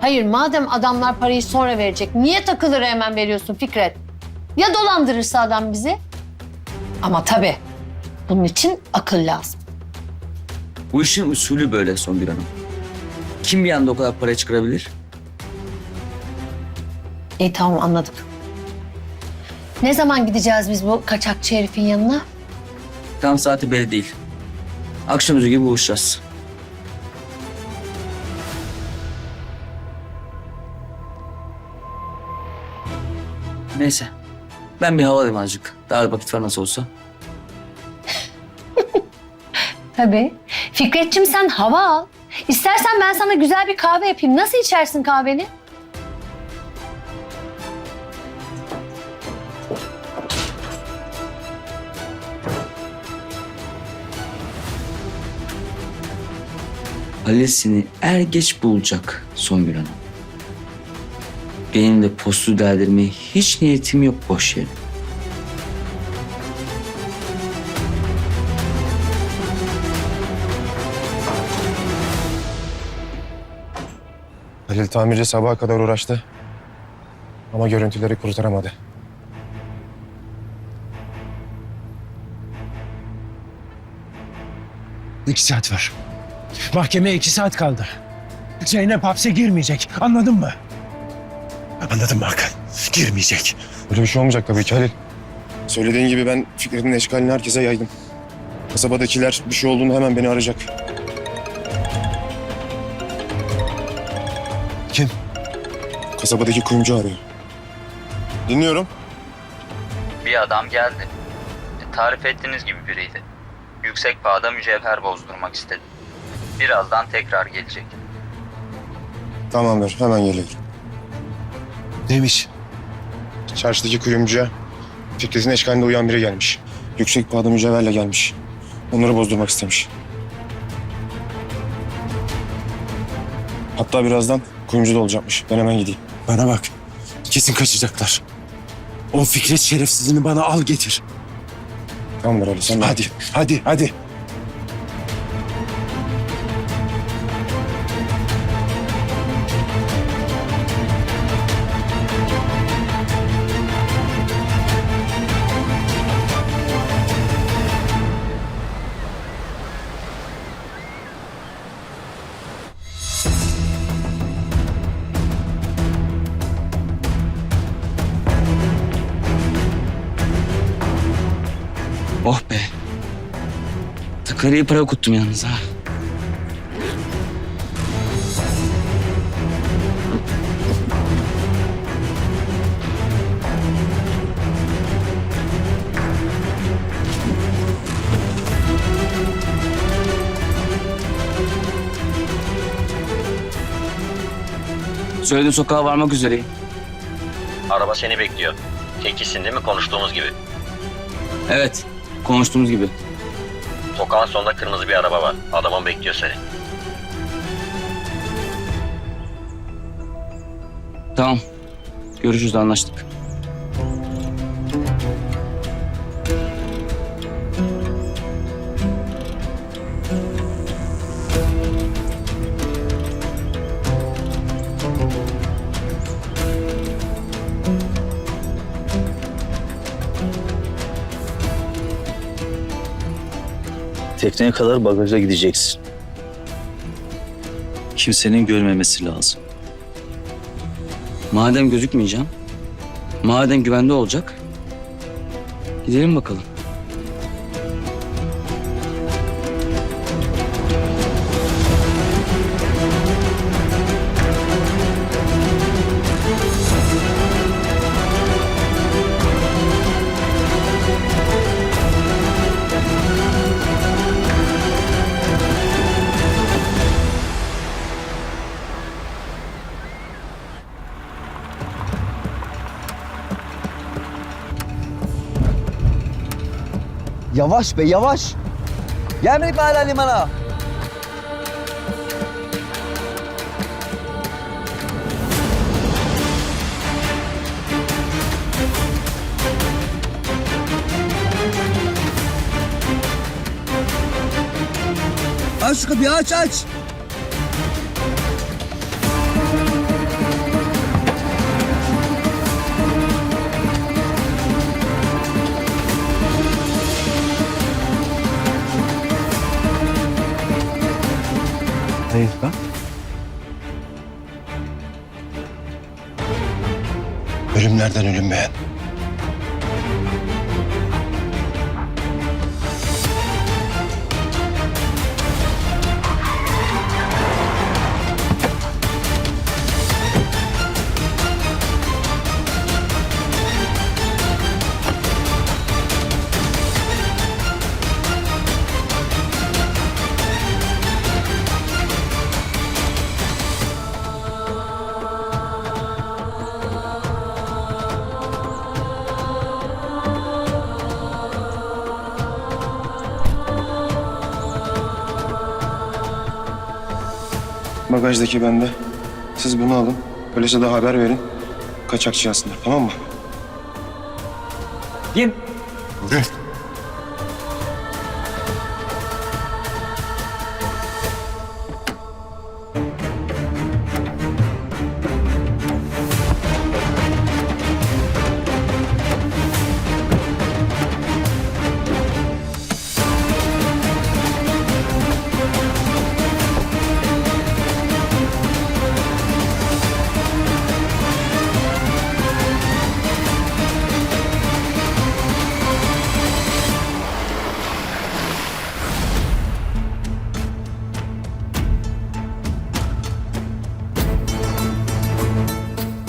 Hayır madem adamlar parayı sonra verecek niye takılır hemen veriyorsun Fikret? Ya dolandırırsa adam bizi? Ama tabii bunun için akıl lazım. Bu işin usulü böyle Songül Hanım. Kim bir anda o kadar para çıkarabilir? İyi tamam anladık. Ne zaman gideceğiz biz bu kaçakçı herifin yanına? Tam saati belli değil. Akşamüzü gibi buluşacağız. Neyse. Ben bir hava alayım azıcık. Daha vakit var nasıl olsa. Tabii. Fikretçim sen hava al. İstersen ben sana güzel bir kahve yapayım. Nasıl içersin kahveni? Halil seni er geç bulacak Songül Hanım. Benim de postu deldirmeye hiç niyetim yok boş yere. Halil tamirci sabaha kadar uğraştı. Ama görüntüleri kurtaramadı. İki saat var. Mahkemeye iki saat kaldı. Zeynep hapse girmeyecek. Anladın mı? Anladın mı Hakan? Girmeyecek. Öyle bir şey olmayacak tabii ki Halil. Söylediğin gibi ben Fikret'in eşkalini herkese yaydım. Kasabadakiler bir şey olduğunda hemen beni arayacak. Kim? Kasabadaki kuyumcu arıyor. Dinliyorum. Bir adam geldi. E, Tarif ettiğiniz gibi biriydi. Yüksek pahada mücevher bozdurmak istedi. Birazdan tekrar gelecek. Tamamdır hemen geliyorum. Neymiş? Çarşıdaki kuyumcuya Fikret'in eşkalinde uyan biri gelmiş. Yüksek pahada mücevherle gelmiş. Onları bozdurmak istemiş. Hatta birazdan kuyumcu da olacakmış. Ben hemen gideyim. Bana bak. Kesin kaçacaklar. O Fikret şerefsizini bana al getir. Tamamdır Ali sen de Hadi, hadi, hadi. Oh be. Takarıyı para okuttum yalnız ha. Söylediğin sokağa varmak üzereyim. Araba seni bekliyor. Tekisin değil mi konuştuğumuz gibi? Evet, konuştuğumuz gibi. Sokağın sonunda kırmızı bir araba var. Adamın bekliyor seni. Tamam. Görüşürüz anlaştık. Tekneye kadar bagaja gideceksin. Kimsenin görmemesi lazım. Madem gözükmeyeceğim, madem güvende olacak, gidelim bakalım. Yavaş be yavaş. Gelmedik mi hala limana? Aç şu kapıyı aç aç. Hayır lan. Ölümlerden ölüm beğen. Bagajdaki bende. Siz bunu alın. Polise de haber verin. Kaçakçı yazsınlar tamam mı? Kim?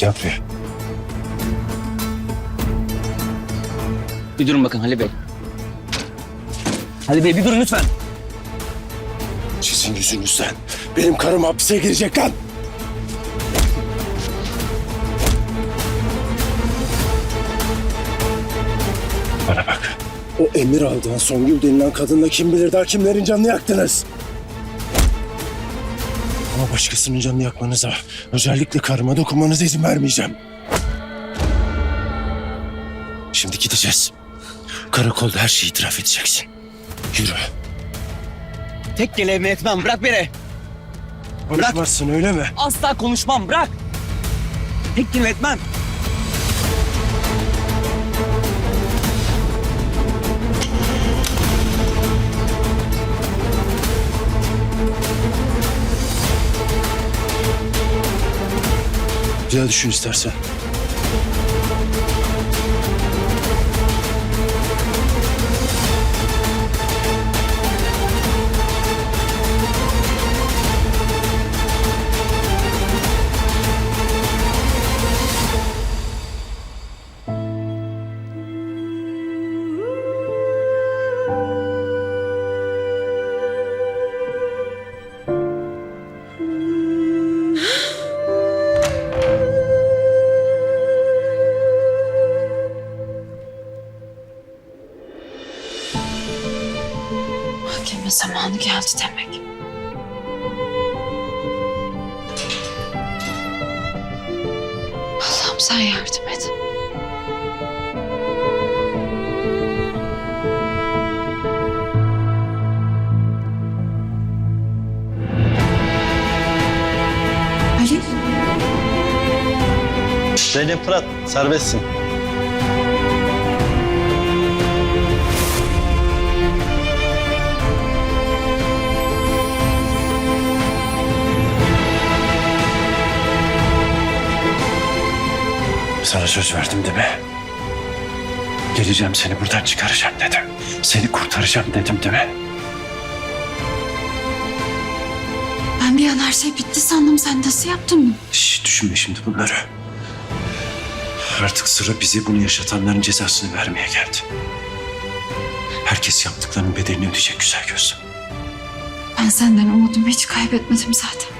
Buraya. Bir durun bakın Halil Bey. Halil Bey bir durun lütfen. Sizin yüzünüzden benim karım hapse girecek lan. Bana bak. O emir aldığın Songül denilen kadınla kim bilir daha kimlerin canını yaktınız. Başkasının canını yakmanıza, özellikle karıma dokunmanıza izin vermeyeceğim. Şimdi gideceğiz. Karakolda her şeyi itiraf edeceksin. Yürü. Tek kelime etmem bırak beni. Konuşmazsın öyle mi? Asla konuşmam bırak. Tek kelime etmem. Daha düşün istersen. Mahkeme zamanı geldi demek. Allah'ım sen yardım et. Halil, Zeynep Fırat serbestsin. Sana söz verdim değil mi? Geleceğim seni buradan çıkaracağım dedim. Seni kurtaracağım dedim değil mi? ben bir an her şey bitti sandım. Sen nasıl yaptın? Şş, düşünme şimdi bunları. Artık sıra bize bunu yaşatanların cezasını vermeye geldi. Herkes yaptıklarının bedelini ödeyecek güzel gözüm. Ben senden umudumu hiç kaybetmedim zaten.